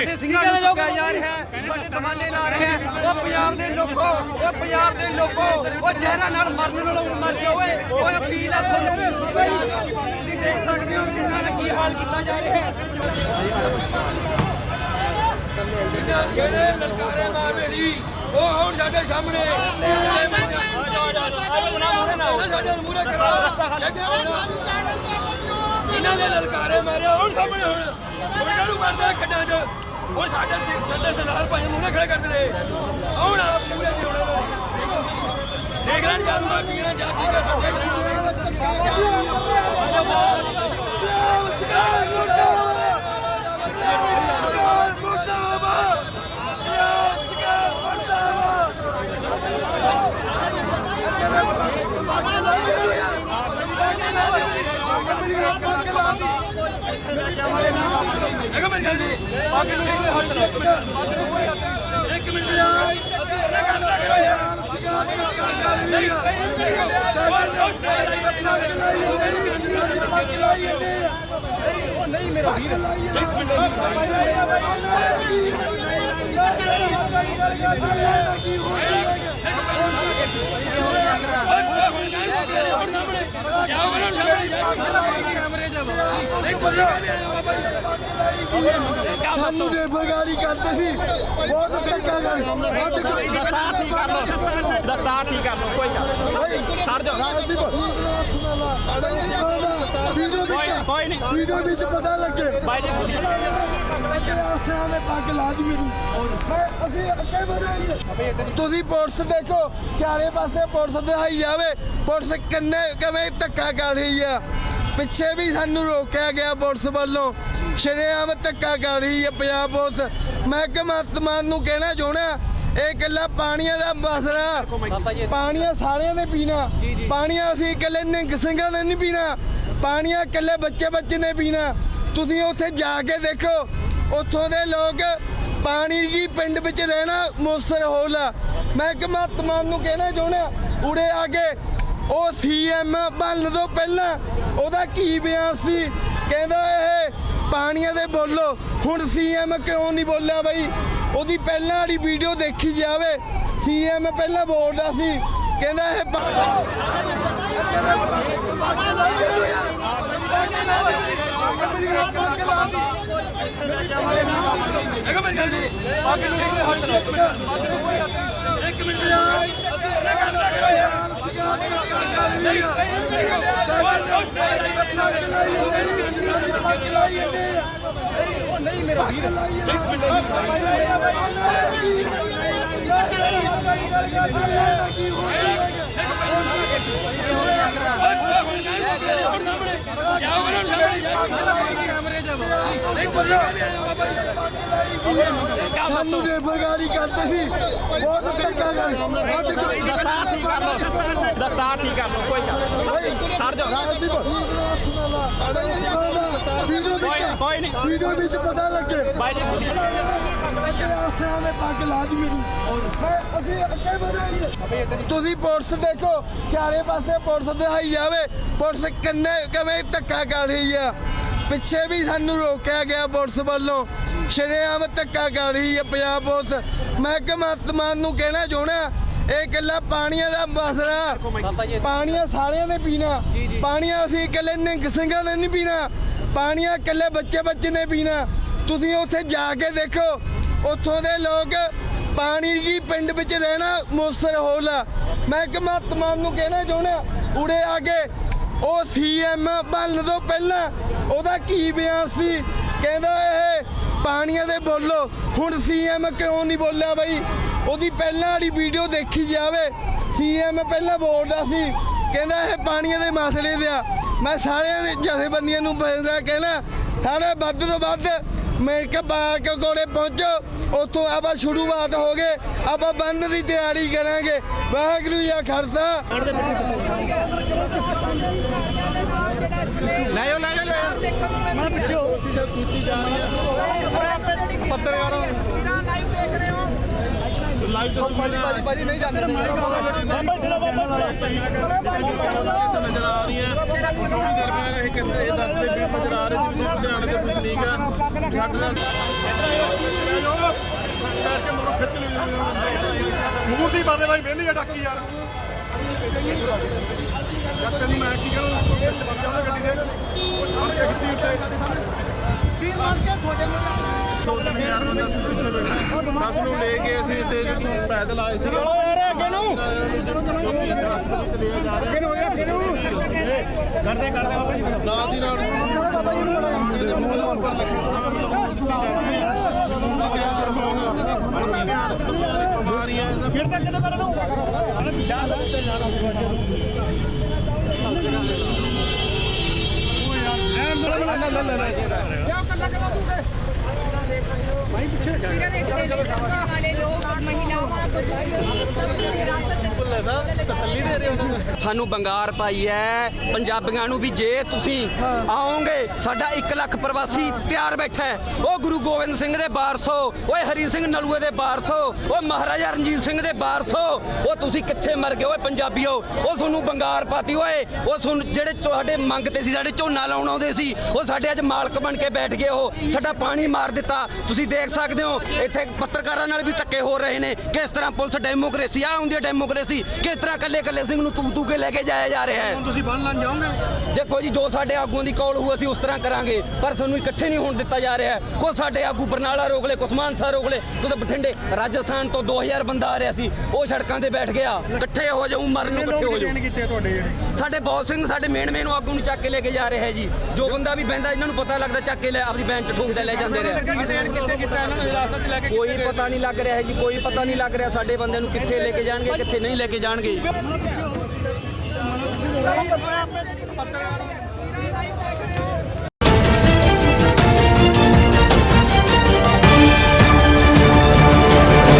ਸਾਡੇ ਸਿੰਘਾਂ ਨੂੰ ਚੁੱਕਿਆ ਜਾ ਰਿਹਾ ਹੈ ਸਾਡੇ ਦਮਾਲੇ ਲਾ ਰਹੇ ਹੈ। ਉਹ ਪੰਜਾਬ ਦੇ ਲੋਕੋ ਉਹ ਪੰਜਾਬ ਦੇ ਲੋਕੋ ਉਹ ਜ਼ਹਿਰਾਂ ਨਾਲ ਮਰਨ ਨਾਲੋਂ ਮਰ ਜਾਓ ਓਏ। ਓਏ ਅਪੀਲ ਤੁਹਾਨੂੰ। ਤੁਸੀਂ ਦੇਖ ਸਕਦੇ ਹੋ ਕਿੰਨਾ ਕੀ ਹਾਲ ਕੀਤਾ ਜਾ ਰਿਹਾ ਹੈ। ਉਹ ਹੁਣ ਸਾਡੇ ਸਾਹਮਣੇ। ਸਾਡੇ ਇਹਨਾਂ ਨੇ ਲਲਕਾਰੇ ਮਾਰੇ ਹੁਣ ਸਾਹਮਣੇ ਹੁਣ। ਉਹਨਾਂ ਨੂੰ ਮਾਰਦੇ ਖੱਡਾਂ 'ਚ। ਉਹ ਸਾਡੇ ਸਿ- ਸਾਡੇ ਸਰਦਾਰ ਭਾਈ ਮੂਹਰੇ ਖੜੇ ਕਰਦੇ ਨੇ ਹੁਣ ਆਪ ਮੂਰੇ ਦੀ ਹੋਣੇ ਦੇਖ ਲੈਣ ਜਾਰੂ ਮਾਰ ਪੀਣਾ ਜਾ ਕੇ ਦੇਖ ਲੈਣ ਇੱਕ ਮਿੰਟ ਗੱਲ ਜੀ ਆ ਕੇ ਦੇਖ ਲੈ ਹੱਥ ਇੱਕ ਮਿੰਟ ਇੱਕ ਮਿੰਟ ਅਸੀਂ ਇਹਨਾਂ ਗੱਲ ਲੱਗ ਰਹੇ ਹਾਂ ਹੁਣ ਸਾਹਮਣੇ ਜਾਓ ਉਹਨਾਂ ਸਾਹਮਣੇ ਜਾਓ ਕੈਮਰੇ ਜਾਓ ਦੇਖੋ ਜੀ ਬਾਬਾ ਜੀ ਸਾਨੂੰ ਬੇਫਰਗਾਰੀ ਕਰਦੇ ਸੀ ਬਹੁਤ ਧੱਕਾ ਕਰ ਦਸਤਾਰ ਠੀਕ ਕਰ ਲਓ ਦਸਤਾਰ ਠੀਕ ਕਰ ਲਓ ਕੋਈ ਗੱਲ ਸਰ ਜਾਓ ਕੋਈ ਨਹੀਂ ਵੀਡੀਓ ਵਿੱਚ ਪਤਾ ਲੱਗੇ ਬਾਈ ਜੀ ਆਸਿਆਂ ਦੇ ਪੱਗ ਲਾ ਦੀ ਮੈਨੂੰ ਮੈਂ ਅਸੀਂ ਅੱਗੇ ਵਧਾਂਗੇ ਤੁਸੀਂ ਪੁਲਿਸ ਦੇਖੋ, ਚਾਰੇ ਪਾਸੇ ਪੁਲਿਸ ਦਿਖਾਈ ਜਾਵੇ। ਪੁਲਿਸ ਕਿੰਨੇ ਕਿਵੇਂ ਧੱਕਾ ਕਰ ਰਹੀ ਆ? ਪਿੱਛੇ ਵੀ ਸਾਨੂੰ ਰੋਕਿਆ ਗਿਆ ਪੁਲਿਸ ਵੱਲੋਂ। ਸ਼ਰੇਆਮ ਧੱਕਾ ਕਰ ਰਹੀ ਹੈ ਪੰਜਾਬ ਪੁਲਿਸ। ਮੈਂ ਕਿ ਨੂੰ ਕਹਿਣਾ ਚਾਹਣਾ ਇਹ ਗੱਲਾਂ ਪਾਣੀਆਂ ਦਾ ਮਸਲਾ। ਪਾਣੀਆਂ ਸਾਰਿਆਂ ਨੇ ਪੀਣਾ। ਪਾਣੀਆਂ ਅਸੀਂ ਇਕੱਲੇ ਨਿੰਗ ਸਿੰਘਾਂ ਨੇ ਨਹੀਂ ਪੀਣਾ। ਪਾਣੀਆਂ ਇਕੱਲੇ ਬੱਚੇ ਬੱਚੇ ਨੇ ਪੀਣਾ। ਤੁਸੀਂ ਉੱਥੇ ਜਾ ਕੇ ਦੇਖੋ, ਉੱਥੋਂ ਦੇ ਲੋਕ ਪਾਣੀ ਦੀ ਪਿੰਡ ਵਿੱਚ ਰਹਿਣਾ ਮੋਸਰ ਹੋਲਾ ਮੈਂ ਕਿ ਮਹਾਤਮਾ ਨੂੰ ਕਹਿਣਾ ਚਾਹੁੰਦਾ, ਉਰੇ ਆ ਕੇ ਉਹ ਸੀਐਮ ਬਣਨ ਤੋਂ ਪਹਿਲਾਂ ਉਹਦਾ ਕੀ ਬਿਆਨ ਸੀ ਕਹਿੰਦਾ ਇਹ ਪਾਣੀਆਂ ਦੇ ਬੋਲੋ ਹੁਣ ਸੀਐਮ ਕਿਉਂ ਨਹੀਂ ਬੋਲਿਆ ਬਈ ਉਹਦੀ ਪਹਿਲਾਂ ਵਾਲੀ ਵੀਡੀਓ ਦੇਖੀ ਜਾਵੇ ਸੀਐਮ ਪਹਿਲਾਂ ਬੋਲਦਾ ਸੀ ਕਹਿੰਦਾ ਇਹ ਇੱਕ ਮਿੰਟ ਗੱਲ ਜੀ ਆ ਕੇ ਦੇਖ ਲੈ ਹੱਥ ਇੱਕ ਮਿੰਟ ਇੱਕ ਮਿੰਟ ਅਸੀਂ ਇਹਨਾਂ ਗੱਲ ਲੱਗ ਰਹੇ ਹਾਂ ਹੁਣ ਸਾਹਮਣੇ। ਜਾਓ ਉਹਨਾਂ ਸਾਹਮਣੇ। ਜੀ ਜੀ ਸਾਨੂੰ ਬੇਫਰਗਾਰੀ ਕਰਦੇ ਸੀ। ਬਹੁਤ ਧੱਕਾ ਕਰ। ਦਸਤਾਰ ਠੀਕ ਕਰ ਲਓ ਦਸਤਾਰ ਠੀਕ ਕਰ ਲਓ ਕੋਈ ਗੱਲ ਸਰ ਵਿੱਚ ਕੋਈ ਨਹੀਂ ਵੀਡੀਓ ਵਿੱਚ ਪਤਾ ਲੱਗੇ। ਬਾਈ ਜੀ ਆਸਿਆਂ ਦੇ ਪੱਗ ਲਾ ਦੀ ਮੈਨੂੰ। ਮੈਂ ਅਸੀਂ ਅੱਗੇ ਵਧਾਂਗੇ ਤੁਸੀਂ ਪੁਲਿਸ ਦੇਖੋ ਚਾਰੇ ਪਾਸੇ ਪੁਲਿਸ ਦਿਖਾਈ ਜਾਵੇ। ਪੁਲਿਸ ਕਿੰਨੇ ਕਿਵੇਂ ਧੱਕਾ ਕਰ ਰਹੀ ਆ। ਪਿੱਛੇ ਵੀ ਸਾਨੂੰ ਰੋਕਿਆ ਗਿਆ ਪੁਲਿਸ ਵੱਲੋਂ। ਸ਼ਰੇਆਮ ਧੱਕਾ ਕਰ ਰਹੀ ਹੈ ਪੰਜਾਬ ਪੁਲਿਸ। ਮੈਂ ਕਿ ਮਸਤਮਾਨ ਨੂੰ ਕਹਿਣਾ ਚਾਹਣਾ ਇਹ ਇਕੱਲਾ ਪਾਣੀਆਂ ਦਾ ਮਸਲਾ ਪਾਣੀਆਂ ਸਾਰਿਆਂ ਨੇ ਪੀਣਾ। ਪਾਣੀਆਂ ਅਸੀਂ ਇਕੱਲੇ ਨਿੰਗ ਸਿੰਘਾਂ ਨੇ ਨਹੀਂ ਪੀਣਾ। ਪਾਣੀਆਂ ਇਕੱਲੇ ਬੱਚੇ ਬੱਚੇ ਨੇ ਪੀਣਾ। ਤੁਸੀਂ ਉੱਥੇ ਜਾ ਕੇ ਦੇਖੋ, ਉੱਥੋਂ ਦੇ ਲੋਕ ਪਾਣੀ ਦੀ ਪਿੰਡ ਵਿੱਚ ਰਹਿਣਾ ਮੋਸਰ ਹੋਲਾ ਮੈਂ ਕਿ ਮਹਾਤਮਾ ਨੂੰ ਕਹਿਣਾ ਚਾਹੁੰਦਾ, ਉਰੇ ਆ ਕੇ ਉਹ ਸੀਐਮ ਬਣਨ ਤੋਂ ਪਹਿਲਾਂ ਉਹਦਾ ਕੀ ਬਿਆਨ ਸੀ? ਕਹਿੰਦਾ ਇਹ ਪਾਣੀਆਂ ਦੇ ਬੋਲੋ। ਹੁਣ ਸੀਐਮ ਕਿਉਂ ਨਹੀਂ ਬੋਲਿਆ ਬਈ? ਉਹਦੀ ਪਹਿਲਾਂ ਵਾਲੀ ਵੀਡੀਓ ਦੇਖੀ ਜਾਵੇ। ਸੀਐਮ ਪਹਿਲਾਂ ਬੋਲਦਾ ਸੀ, ਕਹਿੰਦਾ ਇਹ ਪਾਣੀਆਂ ਦੇ ਮਸਲੇ ਦੇ ਆ। ਮੈਂ ਸਾਰਿਆਂ ਦੇ ਜਥੇਬੰਦੀਆਂ ਨੂੰ ਬੇਨਤੀ ਕਹਿਣਾ ਸਾਰੇ ਵੱਧ ਤੋਂ ਵੱਧ ਅਮਰੀਕਾ ਪਾਰਕ ਕੋਲੇ ਪਹੁੰਚੋ ਉੱਥੋਂ ਆਪਾਂ ਸ਼ੁਰੂਆਤ ਹੋ ਗਏ ਆਪਾਂ ਬੰਦ ਦੀ ਤਿਆਰੀ ਕਰਾਂਗੇ। ਵਾਹਿਗੁਰੂ ਜੀ ਲਾਈਵ ਤਸਵੀਰਾਂ ਭਾਜੀ ਨਹੀਂ ਜਾਂਦੇ। ਬਾਬਾ ਜਿਹੜਾ ਬਾਬਾ ਨਜ਼ਰ ਆ ਰਹੀ ਹੈ। ਥੋੜੀ ਦੇਰ ਪਹਿਲਾਂ ਇਹ ਕਹਿੰਦੇ ਇਹ ਦੱਸਦੇ ਵੀ ਨਜ਼ਰ ਆ ਰਹੇ ਸੀ ਵੀ ਲੁਧਿਆਣੇ ਦੇ ਵਸਨੀਕ ਆ ਸਾਡੇ ਨਾਲ ਕਰਕੇ ਮੂੰਹ ਖਿੱਚ ਲਈ ਮੂੰਹ ਦੀ ਬਾਰੇ ਭਾਈ ਮਿਹਨਤ ਆ ਡਾਕੀ ਯਾਰ। ਜਦ ਤੈਨੂੰ ਮੈਂ ਕੀ ਕਰਾਂ ਬੰਦ ਜਾਂਦਾ ਗੱਡੀ ਦੇ ਉਹ ਸਾਰੇ ਖਿੱਚੀ ਉੱਤੇ ਵੀਰ ਮੰਨ ਕੇ ਛੋਟੇ ਮੋਟੇ 10 ਨੂੰ। ਲੈ ਕੇ ਅਸੀਂ ਤੇ ਪੈਦਲ ਆਏ ਸੀ। ਚਲੋ ਯਾਰ ਅੱਗੇ ਨੂੰ। ਅੱਗੇ ਨੂੰ ਅੱਗੇ ਨੂੰ ਕਰਦੇ ਕਰਦੇ ਬਾਬਾ ਜੀ ਨਾਲ ਦੀ ਨਾਲ ਚਲੋ ਬਾਬਾ ਜੀ ਨੂੰ ਇਹਦੇ ਮੂਲ ਉੱਪਰ ਲਿਖਿਆ ਫਿਰ ਤਾਂ ਕਿਦੋਂ ਕਰਨਾ ਹੋਊਗਾ ਜਾ ਤੇ ਜਾਣਾ ਹੋਊਗਾ ਉਹ ਯਾਰ ਲੈ ਲੈ ਲੈ ਲੈ ਜਾ ਕੱਲਾ ਕੱਲਾ ਤੂੰ ਸਾਨੂੰ ਬੰਗਾਰ ਪਾਈ ਹੈ, ਪੰਜਾਬੀਆਂ ਨੂੰ ਵੀ ਜੇ ਤੁਸੀਂ ਆਓਗੇ, ਸਾਡਾ 1 ਲੱਖ ਪ੍ਰਵਾਸੀ ਤਿਆਰ ਬੈਠਾ ਹੈ। ਉਹ ਗੁਰੂ ਗੋਬਿੰਦ ਸਿੰਘ ਦੇ ਵਾਰਸੋ ਓਏ ਹਰੀ ਸਿੰਘ ਨਲੂਏ ਦੇ ਵਾਰਸੋ ਓ ਮਹਾਰਾਜਾ ਰਣਜੀਤ ਸਿੰਘ ਦੇ ਵਾਰਸੋ ਉਹ ਤੁਸੀਂ ਕਿੱਥੇ ਮਰ ਗਏ ਓਏ ਪੰਜਾਬੀਓ ਉਹ ਤੁਹਾਨੂੰ ਬੰਗਾਰ ਪਾਤੀ, ਓਏ, ਉਹ ਤੁਹਾਨੂੰ ਜਿਹੜੇ ਤੁਹਾਡੇ ਮੰਗਤੇ ਸੀ, ਸਾਡੇ ਝੋਨਾ ਲਾਉਣ ਆਉਂਦੇ ਸੀ, ਉਹ ਸਾਡੇ ਅੱਜ ਮਾਲਕ ਬਣ ਕੇ ਬੈਠ ਗਏ ਉਹ ਸਾਡਾ ਪਾਣੀ ਮਾਰ ਦਿੱਤਾ। ਤੁਸੀਂ ਦੇਖ ਸਕਦੇ ਹੋ ਇੱਥੇ ਪੱਤਰਕਾਰਾਂ ਨਾਲ ਵੀ ਧੱਕੇ ਹੋ ਰਹੇ ਨੇ। ਕਿਸ ਤਰ੍ਹਾਂ ਪੁਲਿਸ ਡੈਮੋਕ੍ਰੇਸੀ ਆ ਹੁੰਦੀ ਹੈ ਡੈਮੋਕ੍ਰੇਸੀ। ਕਿਸ ਤਰ੍ਹਾਂ ਕੱਲੇ ਕੱਲੇ ਸਿੰਘ ਨੂੰ ਤੂ ਤੂ ਕੇ ਲੈ ਕੇ ਜਾਇਆ ਜਾ ਰਿਹਾ ਹੈ? ਤੁਸੀਂ ਬੰਨ ਲਾਂ ਜਾਓਗੇ? ਦੇਖੋ ਜੀ ਜੋ ਸਾਡੇ ਆਗੂਆਂ ਦੀ ਕੌਲ ਹੋਊ ਅਸੀਂ ਉਸ ਤਰ੍ਹਾਂ ਕਰਾਂਗੇ। ਪਰ ਤੁਹਾਨੂੰ ਇਕੱਠੇ ਨਹੀਂ ਹੋਣ ਦਿੱਤਾ ਜਾ ਰਿਹਾ ਕੋ ਸਾਡੇ ਆਗੂ ਬਰਨਾਲਾ ਰੋਕ ਲੈ ਕੁਛ ਮਾਨਸਾ ਰੋਕ ਲੈ ਕੋ ਬਠਿੰਡੇ ਰਾਜਸਥਾਨ ਤੋਂ 2000 ਬੰਦਾ ਆ ਰਿਹਾ ਸੀ ਉਹ ਸੜਕਾਂ ਤੇ ਬੈਠ ਗਿਆ। ਇਕੱਠੇ ਹੋ ਜਾਊ ਮਰਨ ਨੂੰ ਇਕੱਠੇ ਹੋ ਜਿਹੜੇ? ਸਾਡੇ ਬਹੁਤ ਸਿੰਘ ਸਾਡੇ ਮੇਨ ਮੇਨ ਆਗੂ ਨੂੰ ਚੱਕ ਕੇ ਲੈ ਕੇ ਜਾ ਰਿਹਾ ਹੈ ਜੀ। ਜੋ ਬੰਦਾ ਵੀ ਬਹਿੰਦਾ ਇਹਨਾਂ ਨੂੰ ਪਤਾ ਲੱਗਦਾ ਚੱਕ ਕੇ ਲੈ ਆਪਣੀ ਬੈਂਚ ਠੋਕਦਾ ਲੈ ਜਾਂਦੇ ਨੂੰ। ਕੋਈ ਪਤਾ ਨਹੀਂ ਲੱਗ ਰਿਹਾ ਜੀ ਕੋਈ ਪਤਾ ਨਹੀਂ ਲੱਗ ਰਿਹਾ ਸਾਡੇ ਬੰਦੇ ਨੂੰ ਕਿੱਥੇ ਲੈ ਕੇ ਜਾਣਗੇ ਕਿੱਥੇ ਨਹੀਂ ਲੈ ਕੇ ਜਾਣਗੇ।